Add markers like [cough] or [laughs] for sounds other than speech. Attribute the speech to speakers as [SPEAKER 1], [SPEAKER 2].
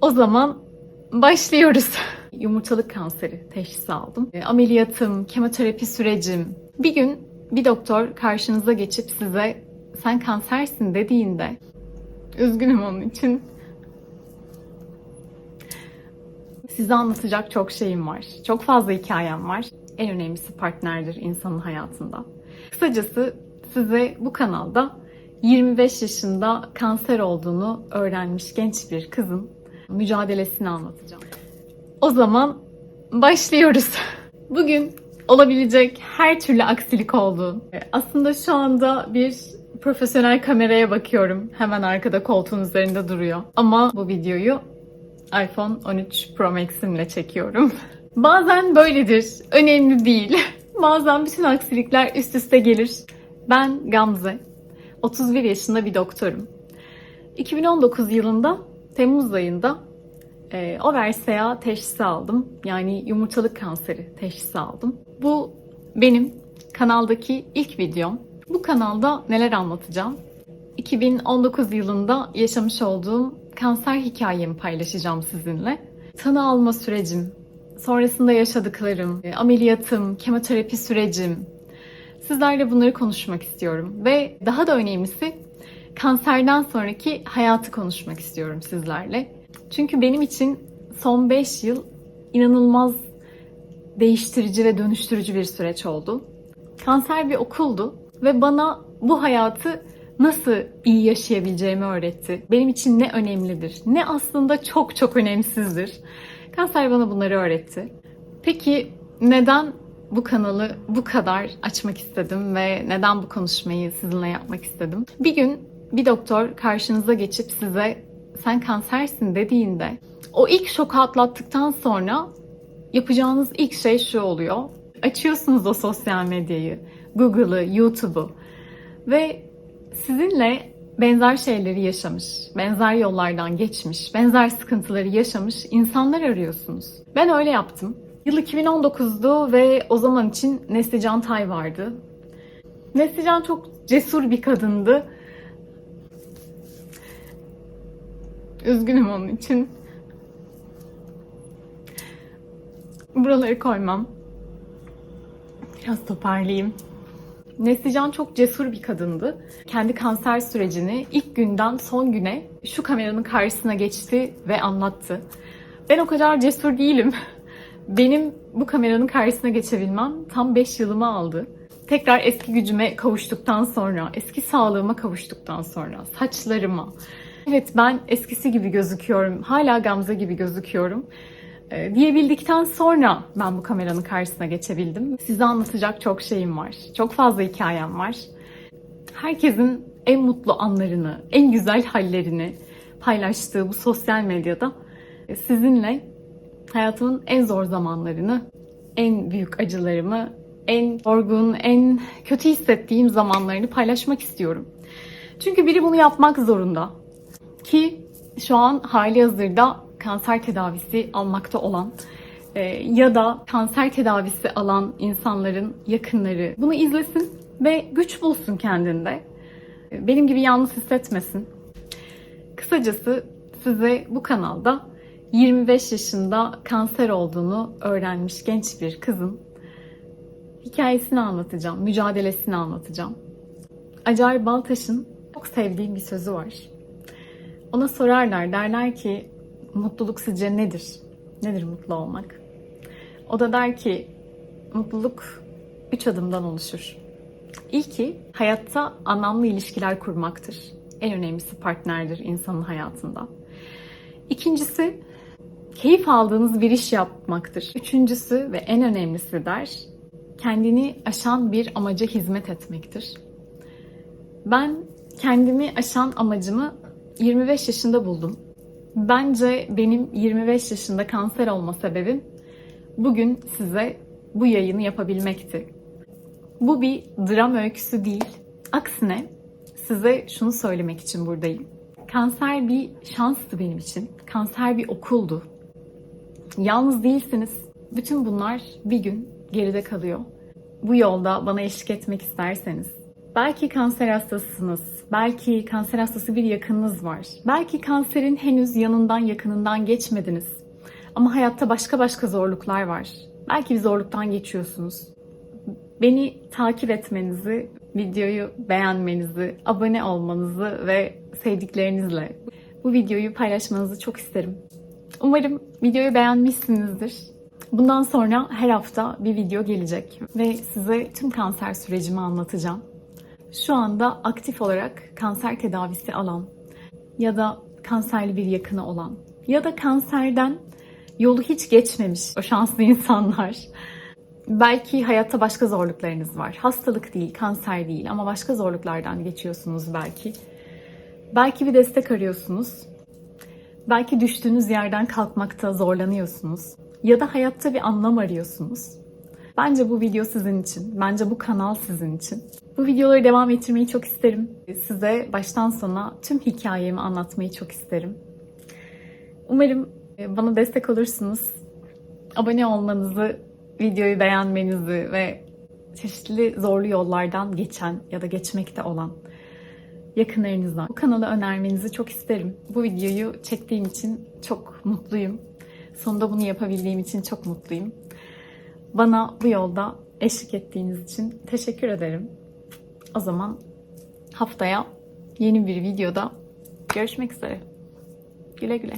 [SPEAKER 1] O zaman başlıyoruz. [laughs] Yumurtalık kanseri teşhisi aldım. E, Ameliyatım, kemoterapi sürecim. Bir gün bir doktor karşınıza geçip size sen kansersin dediğinde üzgünüm onun için. Size anlatacak çok şeyim var. Çok fazla hikayem var. En önemlisi partnerdir insanın hayatında. Kısacası size bu kanalda 25 yaşında kanser olduğunu öğrenmiş genç bir kızın mücadelesini anlatacağım. O zaman başlıyoruz. [laughs] Bugün olabilecek her türlü aksilik oldu. Aslında şu anda bir profesyonel kameraya bakıyorum. Hemen arkada koltuğun üzerinde duruyor. Ama bu videoyu iPhone 13 Pro Max'imle çekiyorum. [laughs] Bazen böyledir. Önemli değil. [laughs] Bazen bütün aksilikler üst üste gelir. Ben Gamze. 31 yaşında bir doktorum. 2019 yılında Temmuz ayında e, oversea teşhisi aldım. Yani yumurtalık kanseri teşhisi aldım. Bu benim kanaldaki ilk videom. Bu kanalda neler anlatacağım? 2019 yılında yaşamış olduğum kanser hikayemi paylaşacağım sizinle. Tanı alma sürecim, sonrasında yaşadıklarım, e, ameliyatım, kemoterapi sürecim. Sizlerle bunları konuşmak istiyorum ve daha da önemlisi kanserden sonraki hayatı konuşmak istiyorum sizlerle. Çünkü benim için son 5 yıl inanılmaz değiştirici ve dönüştürücü bir süreç oldu. Kanser bir okuldu ve bana bu hayatı nasıl iyi yaşayabileceğimi öğretti. Benim için ne önemlidir, ne aslında çok çok önemsizdir. Kanser bana bunları öğretti. Peki neden bu kanalı bu kadar açmak istedim ve neden bu konuşmayı sizinle yapmak istedim? Bir gün bir doktor karşınıza geçip size sen kansersin dediğinde o ilk şoku atlattıktan sonra yapacağınız ilk şey şu oluyor. Açıyorsunuz o sosyal medyayı, Google'ı, YouTube'u ve sizinle benzer şeyleri yaşamış, benzer yollardan geçmiş, benzer sıkıntıları yaşamış insanlar arıyorsunuz. Ben öyle yaptım. Yıl 2019'du ve o zaman için Neslican Tay vardı. Neslican çok cesur bir kadındı. Üzgünüm onun için. Buraları koymam. Biraz toparlayayım. Neslican çok cesur bir kadındı. Kendi kanser sürecini ilk günden son güne şu kameranın karşısına geçti ve anlattı. Ben o kadar cesur değilim. [laughs] Benim bu kameranın karşısına geçebilmem tam 5 yılımı aldı. Tekrar eski gücüme kavuştuktan sonra, eski sağlığıma kavuştuktan sonra, saçlarıma. Evet ben eskisi gibi gözüküyorum, hala Gamze gibi gözüküyorum e, diyebildikten sonra ben bu kameranın karşısına geçebildim. Size anlatacak çok şeyim var. Çok fazla hikayem var. Herkesin en mutlu anlarını, en güzel hallerini paylaştığı bu sosyal medyada e, sizinle hayatımın en zor zamanlarını, en büyük acılarımı, en yorgun, en kötü hissettiğim zamanlarını paylaşmak istiyorum. Çünkü biri bunu yapmak zorunda. Ki şu an hali hazırda kanser tedavisi almakta olan e, ya da kanser tedavisi alan insanların yakınları bunu izlesin ve güç bulsun kendinde. E, Benim gibi yalnız hissetmesin. Kısacası size bu kanalda 25 yaşında kanser olduğunu öğrenmiş genç bir kızın hikayesini anlatacağım, mücadelesini anlatacağım. Acar Baltaş'ın çok sevdiğim bir sözü var. Ona sorarlar derler ki mutluluk sizce nedir? Nedir mutlu olmak? O da der ki mutluluk üç adımdan oluşur. İlki hayatta anlamlı ilişkiler kurmaktır. En önemlisi partnerdir insanın hayatında. İkincisi keyif aldığınız bir iş yapmaktır. Üçüncüsü ve en önemlisi der kendini aşan bir amaca hizmet etmektir. Ben kendimi aşan amacımı 25 yaşında buldum. Bence benim 25 yaşında kanser olma sebebim bugün size bu yayını yapabilmekti. Bu bir dram öyküsü değil. Aksine size şunu söylemek için buradayım. Kanser bir şanstı benim için. Kanser bir okuldu. Yalnız değilsiniz. Bütün bunlar bir gün geride kalıyor. Bu yolda bana eşlik etmek isterseniz, belki kanser hastasısınız, Belki kanser hastası bir yakınınız var. Belki kanserin henüz yanından yakınından geçmediniz. Ama hayatta başka başka zorluklar var. Belki bir zorluktan geçiyorsunuz. Beni takip etmenizi, videoyu beğenmenizi, abone olmanızı ve sevdiklerinizle bu videoyu paylaşmanızı çok isterim. Umarım videoyu beğenmişsinizdir. Bundan sonra her hafta bir video gelecek ve size tüm kanser sürecimi anlatacağım. Şu anda aktif olarak kanser tedavisi alan ya da kanserli bir yakını olan ya da kanserden yolu hiç geçmemiş o şanslı insanlar. Belki hayatta başka zorluklarınız var. Hastalık değil, kanser değil ama başka zorluklardan geçiyorsunuz belki. Belki bir destek arıyorsunuz. Belki düştüğünüz yerden kalkmakta zorlanıyorsunuz. Ya da hayatta bir anlam arıyorsunuz. Bence bu video sizin için. Bence bu kanal sizin için. Bu videoları devam ettirmeyi çok isterim. Size baştan sona tüm hikayemi anlatmayı çok isterim. Umarım e, bana destek olursunuz. Abone olmanızı, videoyu beğenmenizi ve çeşitli zorlu yollardan geçen ya da geçmekte olan yakınlarınızdan bu kanalı önermenizi çok isterim. Bu videoyu çektiğim için çok mutluyum. Sonunda bunu yapabildiğim için çok mutluyum. Bana bu yolda eşlik ettiğiniz için teşekkür ederim. O zaman haftaya yeni bir videoda görüşmek üzere. Güle güle.